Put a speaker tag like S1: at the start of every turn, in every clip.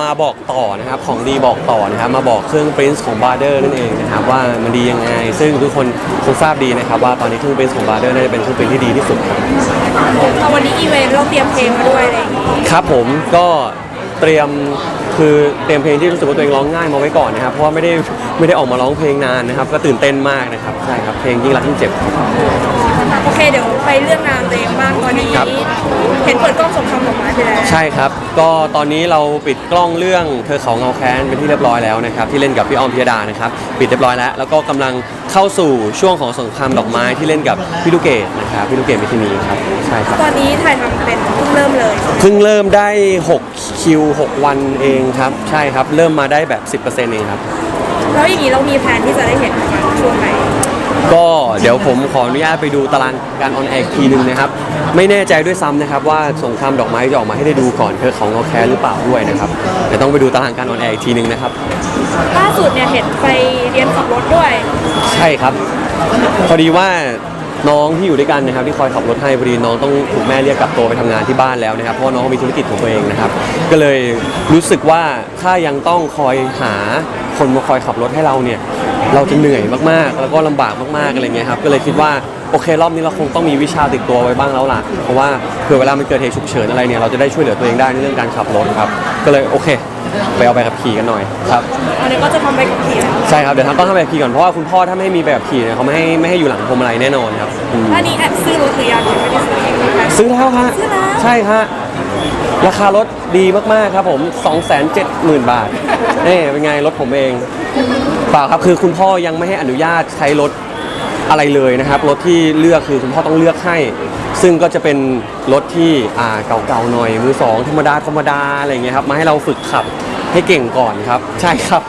S1: มาบอกต่อนะครับของดีบอกต่อนะครับมาบอกเครื่อง Prince ของ b a r d e r นั่นเองนะครับว่ามันดียังไง ซึ่งทุกคนคงทราบดีนะครับว่าตอนนี้เครื่อง Prince ของ b a r d e r น่าจะเป็นเครื่อง Prince ที่ดีที่สุดครับ
S2: เอาวันนี้อีเวนต์เราเตรียมเพลงมาด้วยอะไรอย่างงี้
S1: ครับผมก็เตรียมคือเตรียมเพลงที่รู้สึกว่าตัวเองร้องง่ายมาไว้ก่อนนะครับ เพราะว่าไม่ได้ไม่ได้ออกมาร้องเพลงนานนะครับ ก็ตื่นเต้นมากนะครับใช่ครับเพลงยิ่งรักยิ่งเจ็บครับ
S2: โอเคเดี๋ยวไปเรื่องงานตัวเองบ้างตอนนี้
S1: ครับ
S2: เห็นเปิดกล้องสงครามดอกไม้ไปแล้ว
S1: ใช่ครับ ก็ตอนนี้เราปิดกล้องเรื่องเธอเขาเงาแค้นเป็นที่เรียบร้อยแล้วนะครับที่เล่นกับพี่ออมพิยดานะครับปิดเรียบร้อยแล้ว แล้วก็กำลังเข้าสู่ช่วงของสงครามดอกไม้ที่เล่นกับพี่ลูกเกดนะครับพี่ลูกเกดมิทินีครับใช่ครับ
S2: ตอนนี้ถ่ายทำเป็นเพิ่งเริ่มเลย
S1: เพิ่งเริ่มได้6คิว6วันเองครับใช่ครับเริ่มมาได้แบบ 10%เองครับ
S2: แล้วอย่างนี้เรามีแผนที่จะได้เห็นกันช่วงไหน
S1: ก็เดี๋ยวผมขออนุญาตไปดูตารางการออนแอร์อีกทีหนึงนะครับ ไม่แน่ใจด้วยซ้ำนะครับว่าสงครามดอกไม้จะออกมาให้ได้ดูก่อนเธอของเงาแค้นหรือเปล่าด้วยนะครับเดี๋ยวต้องไปดูตารางการออนแอร์อีกทีหนึงนะครับ
S2: ล่าสุดเนี่ยเห็นไปเรียนขับรถด้วย
S1: ใช่ครับ พอดีว่าน้องที่อยู่ด้วยกันนะครับที่คอยขับรถให้พอดีน้องต้องถูกแม่เรียกกลับตัวไปทำงานที่บ้านแล้วนะครับเพราะว่าน้องมีธุรกิจของตัวเองนะครับ ก็เลยรู้สึกว่าถ้ายังต้องคอยหาคนมาคอยขับรถให้เราเนี่ย เราจะเหนื่อยมากๆ แล้วก็ลำบากมากๆอะไรเงี้ยครับก็เลยคิดว่าโอเครอบนี้เราคงต้องมีวิชาติดตัวไว้บ้างแล้วล่ะเพราะว่าเผื่อเวลามันเกิดเหตุฉุกเฉินอะไรเนี่ยเราจะได้ช่วยเหลือตัวเองได้ในเรื่องการขับรถครับก็เลยโอเค ไปเอาใบขับขี่กันหน่อยครับ
S2: อันนี้ก็จะทำไปกับขี่แล้ว
S1: ใช่ครับเดี๋ยวทำต้องทำแบบขี่ก่อนเพราะว่าคุณพ่อถ้าไม่มีแบบขี่เนี่ยเขาไม่ให้ไม่ให้อยู่หลังพวงมาลัยแน่นอนครับอืม
S2: อันนี้แอบซื้อรถหรือ
S1: ซื้อแล้วฮะ
S2: ซื้อแล้ว
S1: ใช่ฮะ ราคารถดีมาก ๆ ครับผม 270,000 บาทนี่เป็นไงรถผมเองเปล่าครับคือคุณพ่อยังไม่ให้อนุญาตใช้รถอะไรเลยนะครับรถที่เลือกคือคุณพ่อต้องเลือกให้ ซึ่งก็จะเป็นรถที่อ่าเก่าๆหน่อยมือสองธรรมดาธรรมดาอะไรอย่างเงี้ยครับมาให้เราฝึกขับให้เก่งก่อนครับ ใช่ครับ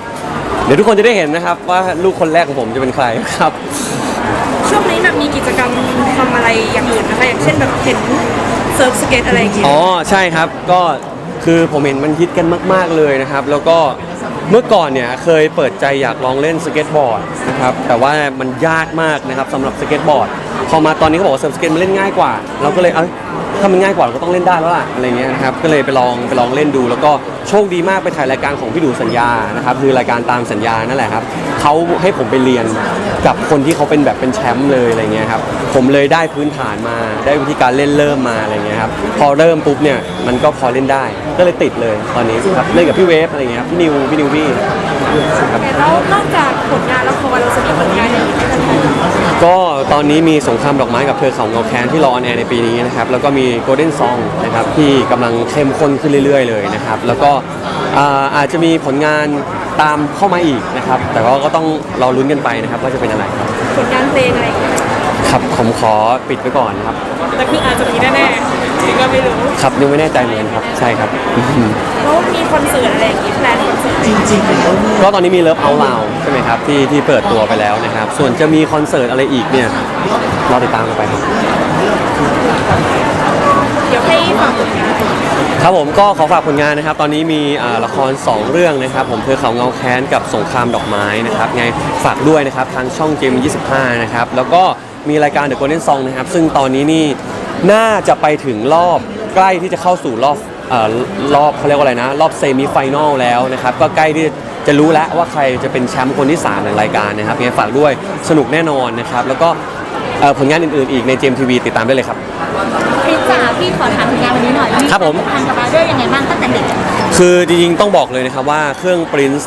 S1: เดี๋ยวทุกคนจะได้เห็นนะครับว่าลูกคนแรกของผมจะเป็นใครครับ
S2: ช่วงนี้แบบ มีกิจกรรมทำอะไรอย่างอื่นนะคะอย่างเช่นแบบเห็นเซิร์ฟสเก็ตอะไรอย่างเงี้ย
S1: อ๋อใช่ครับก็คือผมเห็นมันฮิตกันมาก ๆเลยนะครับ แล้วก็เมื่อก่อนเนี่ยเคยเปิดใจอยากลองเล่นสเก็ตบอร์ดนะครับแต่ว่ามันยากมากนะครับสำหรับสเก็ตบอร์ดพอมาตอนนี้เขาบอกว่าเซิร์ฟสเก็ตมันเล่นง่ายกว่า เราก็เลยเอ้ยถ้ามันง่ายกว่าเราก็ต้องเล่นได้แล้วล่ะอะไรเงี้ยนะครับก็เลยไปลองไปลองเล่นดู แล้วก็ โชคดีมากไปถ่ายรายการของพี่ดูสัญญานะครับคือรายการตามสัญญานั่นแหละครับเขาให้ผมไปเรียนกับคนที่เขาเป็นแบบเป็นแชมป์เลยอะไรเงี้ยครับผมเลยได้พื้นฐานมาได้วิธีการเล่นเริ่มมาอะไรเงี้ยครับพอเริ่มปุ๊บเนี่ยมันก็พอเล่นได้ก็เลยติดเลยตอนนี้ครับเล่นกับพี่เวฟอะไรเงี้ยครับพี่นิวพี่นิวพี่ครับ
S2: แล้วนอกจากผลงานละครเราจะมีผลงานอย่างอื่นไหมคะ
S1: ก็ตอนนี้มีสงครามดอกไม้กับเธอเขาเงาแค้นที่รอออนแอร์ในปีนี้นะครับแล้วก็มี Golden Song นะครับที่กำลังเข้มข้นขึ้นเรื่อย ๆ เลยนะครับแล้วก็อ่าอาจจะมีผลงานตามเข้ามาอีกนะครับแต่ว่าก็ต้องรอลุ้นกันไปนะครับว่าจะเป็นอะไรครับ
S2: ผลงานเพลงอะไรอย่างเงี้ย
S1: ครับผมขอปิดไว้ก่อนครับ
S2: แต่คืออาจจะมีแน่ๆนี่ก็ไม่รู้
S1: ครับยังไม่แน่ใจเหมือนกันครับใช่ครับ
S2: แล้วมีคอนเสิร์ตอะไรอย่างงี้แพลน คอนเสิร์ตจริง
S1: ก็ตอนนี้มีเลิฟเอาลาวใช่ไหมครับที่ที่เปิดตัวไปแล้วนะครับ ส่วนจะมีคอนเสิร์ตอะไรอีกเนี่ยรอติดตามกันไปครับ
S2: เดี๋ยวให้ฝากผลงาน
S1: ครับผมก็ขอฝากผลงานนะครับ ตอนนี้มีอ่าละคร 2 เรื่องนะครับ ผมเธอเขาเงาแค้นกับสงครามดอกไม้นะครับไงฝากด้วยนะครับทางช่องเจม25 นะครับ แล้วก็มีรายการ The Golden Song นะครับ ซึ่งตอนนี้นี่น่าจะไปถึงรอบใกล้ที่จะเข้าสู่รอบ เอ่อรอบเขาเรียกว่าอะไรนะ รอบเซมิไฟแนลแล้วนะครับ ก็ใกล้ที่จะรู้แล้วว่าใครจะเป็นแชมป์คนที่ 3 ในรายการนะครับยังไงฝากด้วยสนุกแน่นอนนะครับ แล้วก็เอ่อผลงานอื่นๆ อีกในเจมทีวีติดตามได้เลยครับ
S3: พี่จ๋าพี่ขอถามถึงงานวันนี้หน่อย
S1: ครับผม
S3: ทางกับบาร์เดอร์ยังไงบ้างตั้งแต่เด็ก
S1: คือจริงๆต้องบอกเลยนะครับว่าเครื่อง Prince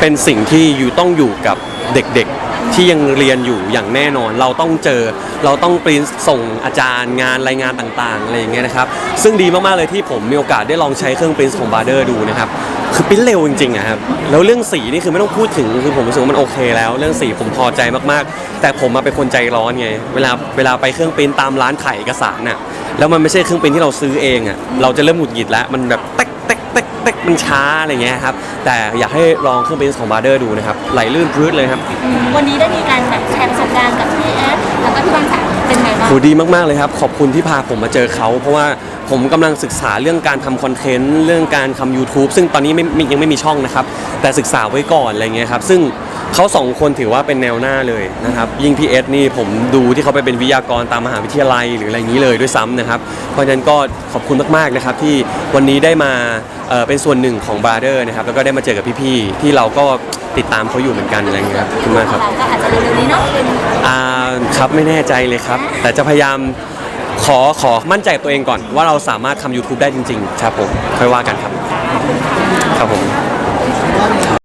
S1: เป็นสิ่งที่อยู่ต้องอยู่กับ เด็กๆที่ยังเรียนอยู่อย่างแน่นอน เราต้องเจอเราต้องปริ้นส่งอาจารย์งานรายงานต่างๆอะไรอย่างเงี้ยนะครับซึ่งดีมากๆเลยที่ผมมีโอกาสได้ลองใช้เครื่องปริ้นของบาร์เดอร์ดูนะครับคือปริ้นเร็วจริงๆอะครับแล้วเรื่องสีนี่คือไม่ต้องพูดถึงคือผมรู้สึกว่ามันโอเคแล้ว เรื่องสีผมพอใจมากๆ แต่ผมมาเป็นคนใจร้อนไงเวลาเวลาไปเครื่องปริ้นตามร้านขายเอกสารน่ะแล้วมันไม่ใช่เครื่องปริ้นที่เราซื้อเองอะเราจะเริ่มหงุดหงิดแล้วมันแบบเต๊กเต๊กเต๊ก เต๊กมันช้าอะไรเงี้ยครับแต่อยากให้ลองเครื่องบินของบาร์เดอร์ดูนะครับไหลลื่นพื้นเลยครับ
S3: วันนี้ได้มีการแบบใช
S1: หดีมากๆเลยครับ ขอบคุณที่พาผมมาเจอเขา เพราะว่าผมกำลังศึกษาเรื่องการทำคอนเทนต์เรื่องการทำ YouTube ซึ่งตอนนี้ไม่ยังไม่มีช่องนะครับ แต่ศึกษาไว้ก่อนอะไรเงี้ยครับ ซึ่งเขาสองคนถือว่าเป็นแนวหน้าเลยนะครับ ยิ่งพีเอสนี่ผมดูที่เขาไปเป็นวิทยากรตามมหาวิทยาลัยหรืออะไรอย่างนี้เลยด้วยซ้ำนะครับ เพราะฉะนั้นก็ขอบคุณมากๆนะครับที่วันนี้ได้มาเเป็นส่วนหนึ่งของบราเดอร์นะครับแล้วก็ได้มาเจอกับพี่ๆที่เราก็ ติดตามเขาอยู่เหมือนกันอะไรเงี้ยครับขอบคุณมากครับ
S3: เราก็อาจจะเร็วๆนี้เนาะ
S1: อ่าครับไม่แน่ใจเลยครับ แต่จะพยายามขอขอมั่นใจกับตัวเองก่อน ว่าเราสามารถทำ YouTube ได้จริง ๆ ครับผม ค่อยว่ากันครับ ครับผม